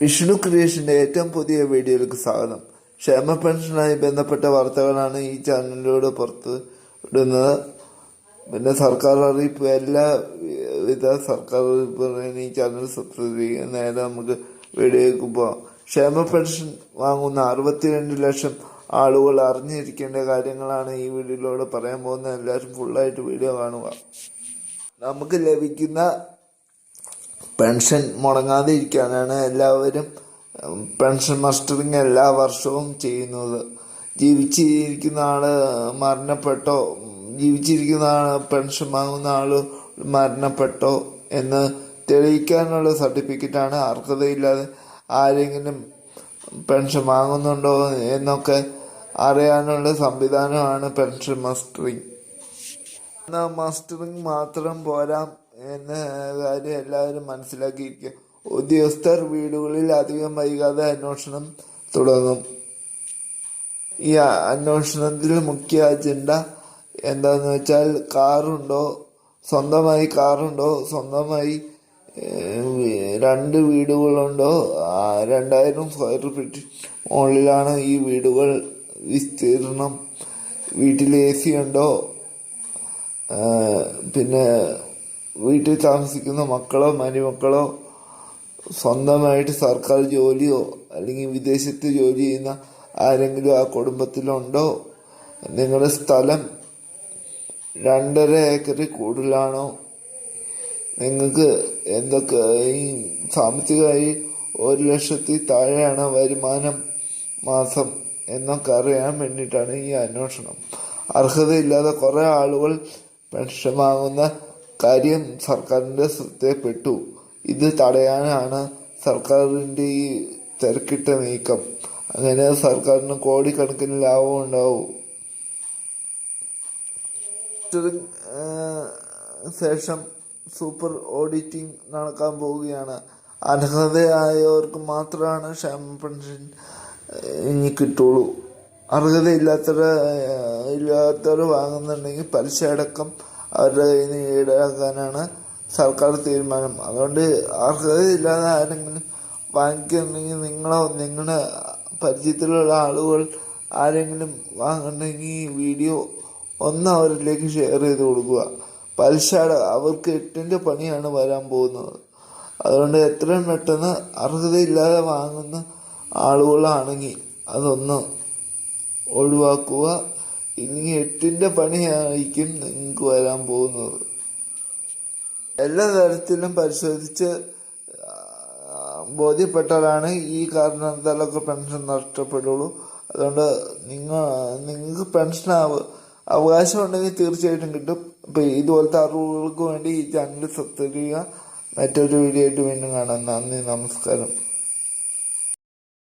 വിഷ്ണു ക്രിയേഷന്റെ ഏറ്റവും പുതിയ വീഡിയോയിലേക്ക് സ്വാഗതം. ക്ഷേമ പെൻഷനായി ബന്ധപ്പെട്ട വാർത്തകളാണ് ഈ ചാനലിലൂടെ പുറത്ത് ഇടുന്നത് പിന്നെ സർക്കാർ അറിയിപ്പ് എല്ലാ വിധ സർക്കാർ അറിയിപ്പ് ഈ ചാനൽ സബ്സ്ക്രൈബ് ചെയ്യുക. നേരെ നമുക്ക് വീഡിയോയിലേക്ക് പോകാം ക്ഷേമ പെൻഷൻ വാങ്ങുന്ന അറുപത്തിരണ്ട് ലക്ഷം ആളുകൾ അറിഞ്ഞിരിക്കേണ്ട കാര്യങ്ങളാണ് ഈ വീഡിയോയിലൂടെ പറയാൻ പോകുന്നത്. എല്ലാവരും ഫുള്ളായിട്ട് വീഡിയോ കാണുക. നമുക്ക് ലഭിക്കുന്ന പെൻഷൻ മുടങ്ങാതെ ഇരിക്കാനാണ് എല്ലാവരും പെൻഷൻ മസ്റ്ററിങ് എല്ലാ വർഷവും ചെയ്യുന്നത്. ജീവിച്ചിരിക്കുന്ന ആൾ മരണപ്പെട്ടോ ജീവിച്ചിരിക്കുന്ന ആൾ പെൻഷൻ വാങ്ങുന്ന ആൾ മരണപ്പെട്ടോ എന്ന് തെളിയിക്കാനുള്ള സർട്ടിഫിക്കറ്റാണ്. അർഹതയില്ലാതെ ആരെങ്കിലും പെൻഷൻ വാങ്ങുന്നുണ്ടോ എന്നൊക്കെ അറിയാനുള്ള സംവിധാനമാണ് പെൻഷൻ മസ്റ്ററിങ്. എന്നാൽ മസ്റ്ററിങ് മാത്രം പോരാ. എന്ന കാര്യം എല്ലാവരും മനസ്സിലാക്കിയിരിക്കുക. ഉദ്യോഗസ്ഥർ വീടുകളിൽ അധികം വൈകാതെ അന്വേഷണം തുടങ്ങും. ഈ അന്വേഷണത്തിൽ മുഖ്യ അജണ്ട എന്താന്ന് വെച്ചാൽ കാറുണ്ടോ? സ്വന്തമായി കാറുണ്ടോ? സ്വന്തമായി രണ്ട് വീടുകളുണ്ടോ? രണ്ടായിരം സ്ക്വയർ ഫീറ്റ് മുകളിലാണ് ഈ വീടുകൾ വിസ്തീർണം. വീട്ടിൽ എ സി ഉണ്ടോ പിന്നെ വീട്ടിൽ താമസിക്കുന്ന മക്കളോ മരുമക്കളോ സ്വന്തമായിട്ട് സർക്കാർ ജോലിയോ അല്ലെങ്കിൽ വിദേശത്ത് ജോലി ചെയ്യുന്ന ആരെങ്കിലും ആ കുടുംബത്തിലുണ്ടോ? നിങ്ങളുടെ സ്ഥലം രണ്ടര ഏക്കറിൽ കൂടുതലാണോ? നിങ്ങൾക്ക് എന്തൊക്കെ ഈ സാമ്പത്തികമായി ഒരു ലക്ഷത്തി താഴെയാണ് വരുമാനം മാസം എന്നൊക്കെ അറിയാൻ വേണ്ടിയിട്ടാണ് ഈ അന്വേഷണം. അർഹതയില്ലാതെ കുറേ ആളുകൾ പെൻഷൻ വാങ്ങുന്ന കാര്യം സർക്കാരിന്റെ ശ്രദ്ധയിൽപ്പെട്ടു ഇത് തടയാനാണ് സർക്കാരിന്റെ ഈ തിരക്കിട്ട നീക്കം. അങ്ങനെ സർക്കാരിന് കോടിക്കണക്കിന് ലാഭം ഉണ്ടാവും. ശേഷം സൂപ്പർ ഓഡിറ്റിംഗ് നടക്കാൻ പോവുകയാണ്. അർഹതയായവർക്ക് മാത്രമാണ് ക്ഷേമ പെൻഷൻ ഇനി കിട്ടുള്ളൂ. അർഹതയില്ലാത്തവർ ഇല്ലാത്തവർ വാങ്ങുന്നുണ്ടെങ്കിൽ പലിശ അടക്കം അവരുടെ കയ്യിൽ നിന്ന് ഈടാക്കാനാണ് സർക്കാർ തീരുമാനം. അതുകൊണ്ട് അർഹത ഇല്ലാതെ ആരെങ്കിലും വാങ്ങിക്കുന്നുണ്ടെങ്കിൽ നിങ്ങളോ നിങ്ങളുടെ പരിചയത്തിലുള്ള ആളുകൾ ആരെങ്കിലും വാങ്ങണമെങ്കിൽ ഈ വീഡിയോ ഒന്ന് അവരിലേക്ക് ഷെയർ ചെയ്ത് കൊടുക്കുക. പലിശ അവർക്ക് എട്ടിന്റെ പണിയാണ് വരാൻ പോകുന്നത്. അതുകൊണ്ട് എത്രയും പെട്ടെന്ന് അർഹതയില്ലാതെ വാങ്ങുന്ന ആളുകളാണെങ്കിൽ അതൊന്ന് ഒഴിവാക്കുക. ഇല്ലെങ്കിൽ എട്ടിന്റെ പണിയായിരിക്കും നിങ്ങൾക്ക് വരാൻ പോകുന്നത്. എല്ലാ തരത്തിലും പരിശോധിച്ച് ബോധ്യപ്പെട്ടാലാണ് ഈ കാരണത്താലൊക്കെ പെൻഷൻ നഷ്ടപ്പെടുള്ളൂ. അതുകൊണ്ട് നിങ്ങൾ നിങ്ങൾക്ക് പെൻഷൻ അവ അവകാശം ഉണ്ടെങ്കിൽ തീർച്ചയായിട്ടും കിട്ടും. അപ്പൊ ഇതുപോലത്തെ അറിവുകൾക്ക് വേണ്ടി ഈ ചാനൽ സബ്സ്ക്രൈബ് ചെയ്യുക. മറ്റൊരു വീഡിയോ ആയിട്ട് വീണ്ടും കാണാം. നന്ദി നമസ്കാരം.